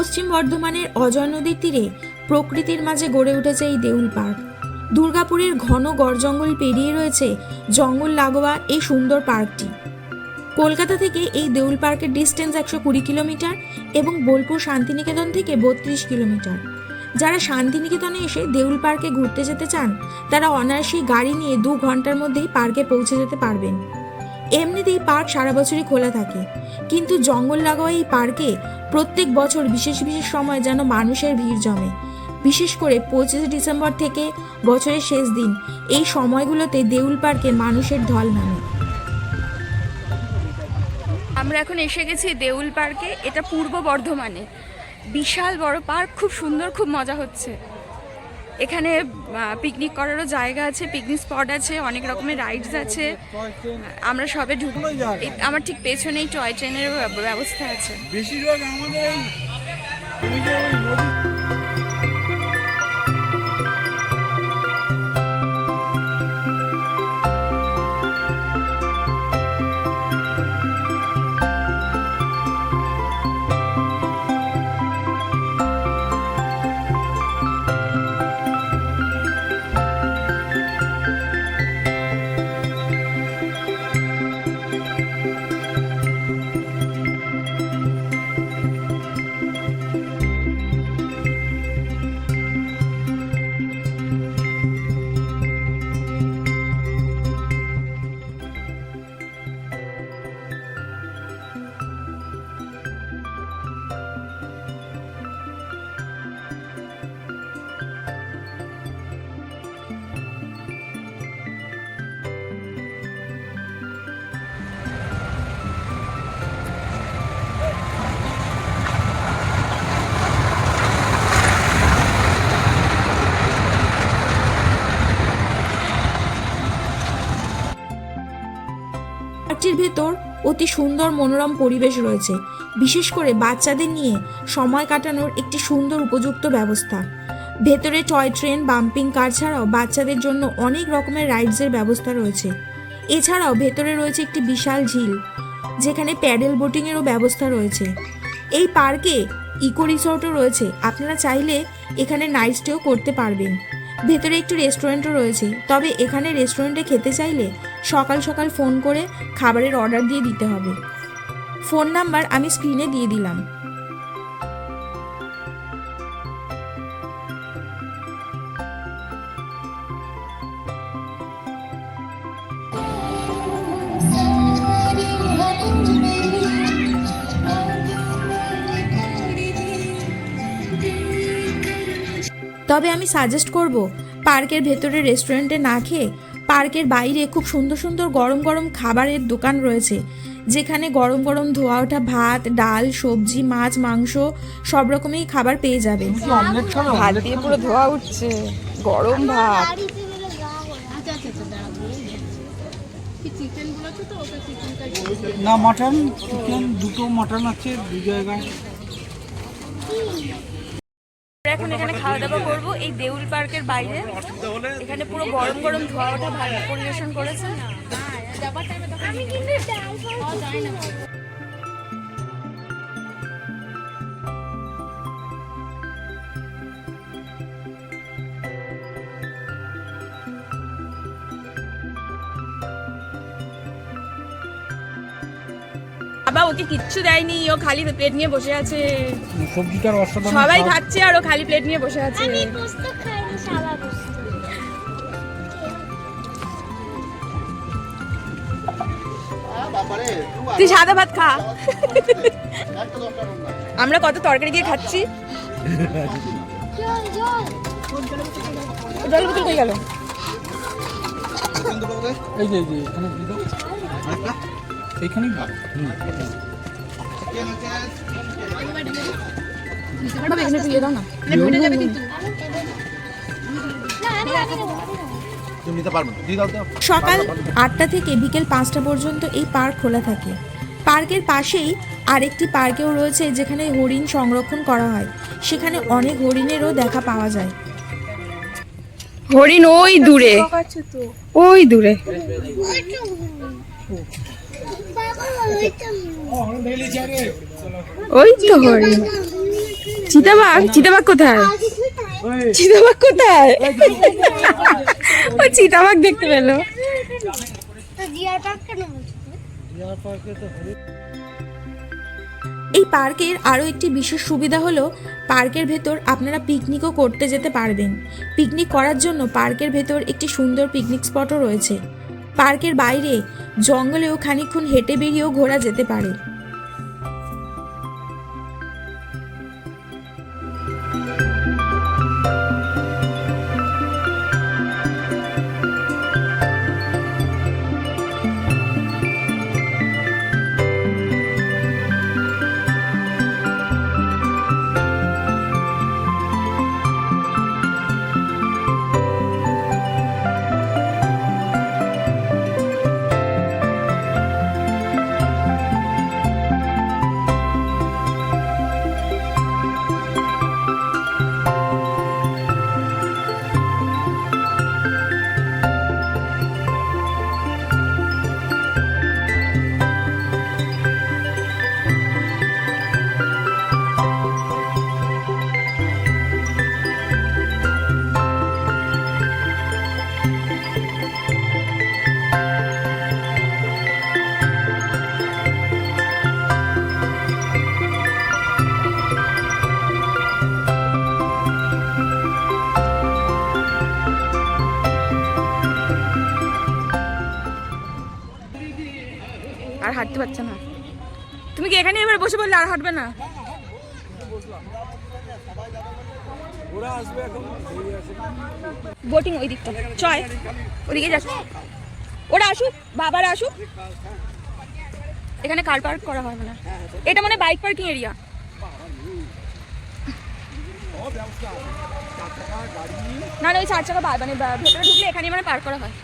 পশ্চিম বর্ধমানের অজয় নদীর তীরে প্রকৃতির মাঝে গড়ে উঠেছে এই দেউল পার্ক। দুর্গাপুরের ঘন গড় জঙ্গল পেরিয়ে রয়েছে জঙ্গল লাগোয়া এই সুন্দর পার্কটি। কলকাতা থেকে এই দেউল পার্কের ডিস্টেন্স একশো কুড়ি কিলোমিটার এবং বোলপুর শান্তিনিকেতন থেকে বত্রিশ কিলোমিটার। যারা শান্তিনিকেতনে এসে দেউল পার্কে ঘুরতে যেতে চান, তারা অনায়াসেই গাড়ি নিয়ে দু ঘণ্টার মধ্যেই পার্কে পৌঁছে যেতে পারবেন। এমনিতেই পার্ক সারা বছরই খোলা থাকে। কিন্তু জঙ্গল লাগোয়া এই পার্কে প্রত্যেক বছর বিশেষ বিশেষ সময় যেন মানুষের ভিড় জমে। বিশেষ করে পঁচিশে ডিসেম্বর থেকে বছরের শেষ দিন, এই সময়গুলোতে দেউল পার্কে মানুষের ঢল নামে। আমরা এখন এসে গেছি দেউল পার্কে, এটা পূর্ব বর্ধমানে। বিশাল বড় পার্ক, খুব সুন্দর, খুব মজা হচ্ছে। এখানে পিকনিক করারও জায়গা আছে পিকনিক স্পট আছে, অনেক রকমের রাইডস আছে। আমরা সবে ঢুকবো আমার ঠিক পেছনেই টয় ট্রেনের ব্যবস্থা আছে। বেশিরভাগ আমাদের পার্কটির ভেতর অতি সুন্দর মনোরম পরিবেশ রয়েছে। বিশেষ করে বাচ্চাদের নিয়ে সময় কাটানোর একটি সুন্দর উপযুক্ত ব্যবস্থা। ভেতরে টয় ট্রেন, বাম্পিং কার ছাড়াও বাচ্চাদের জন্য অনেক রকমের রাইডসের ব্যবস্থা রয়েছে। এছাড়াও ভেতরে রয়েছে একটি বিশাল ঝিল, যেখানে প্যাডেল বোটিংয়েরও ব্যবস্থা রয়েছে। এই পার্কে ইকো রিসর্টও রয়েছে, আপনারা চাইলে এখানে নাইট স্টেও করতে পারবেন। ভেতরে একটি রেস্টুরেন্টও রয়েছে, তবে এখানে রেস্টুরেন্টে খেতে চাইলে সকাল সকাল ফোন করে খাবারের অর্ডার দিয়ে দিতে হবে। ফোন নাম্বার আমি স্ক্রিনে দিয়ে দিলাম। তবে আমি সাজেস্ট করব পার্কের ভেতরে রেস্টুরেন্টে না খেয়ে পার্কের বাইরে খুব সুন্দর সুন্দর গরম গরম খাবারের দোকান রয়েছে যেখানে গরম গরম ধোয়া ওঠা ভাত ডাল সবজি মাছ মাংস সব রকমই খাবার পেয়ে ভাত দিয়ে পুরো ধোয়া উঠছে গরম ভাত। না মাটন চিকেন দুটো মাটন আছে দু জায়গায়। আমরা এখন এখানে খাওয়া দাওয়া করব। এই দেউল পার্কের বাইরে। এখানে পুরো গরম গরম ধোয়া ওঠা ভাত পরিবেশন করেছে বাবা ওকে কিচ্ছু দেয়নি ও খালি প্লেট নিয়ে বসে আছে। সবজিটার অসাধারণ সবাই খাচ্ছে আর ও খালি প্লেট নিয়ে বসে আছে। আমি পোস্ত খাই না সাদা পোস্ত। তুই সাদা ভাত খা। আমরা কত তরকারি দিয়ে খাচ্ছি। জল জল। জল বোতল কই গেল? এই যে এই এইখানেই ভালো। সকাল আটটা থেকে বিকেল পাঁচটা পর্যন্ত এই পার্ক খোলা থাকে। পার্কের পাশেই আরেকটি পার্কেও রয়েছে যেখানে হরিণ সংরক্ষণ করা হয়। সেখানে অনেক হরিণেরও দেখা পাওয়া যায়। হরিণ ওই দূরে। ওই দূরে। ওই তো বাবা চিতাবাঘ চিতাবাঘ কোথায়? চিতাবাঘ কোথায়? ও চিতাবাঘ দেখতে পেল। এই পার্কের আরও একটি বিশেষ সুবিধা হলো, পার্কের ভেতর আপনারা পিকনিকও করতে যেতে পারবেন। পিকনিক করার জন্য পার্কের ভেতর একটি সুন্দর পিকনিক স্পটও রয়েছে। পার্কের বাইরে জঙ্গলেও খানিক্ষণ হেঁটে বেরিয়েও ঘোরা যেতে পারে। তুমি কি এখানে এবার বসে বললে আর হাঁটবে না? বোটিং ওই দিকটা। চয় ওদিকে যাচ্ছে ওরা আসুক বাবারা আসুক। এখানে কার পার্ক করা হবে না এটা মানে বাইক পার্কিং এরিয়া। না না ওই চার চাকা মানে ভেতরে ঢুকলে এখানে মানে পার্ক করা হয়।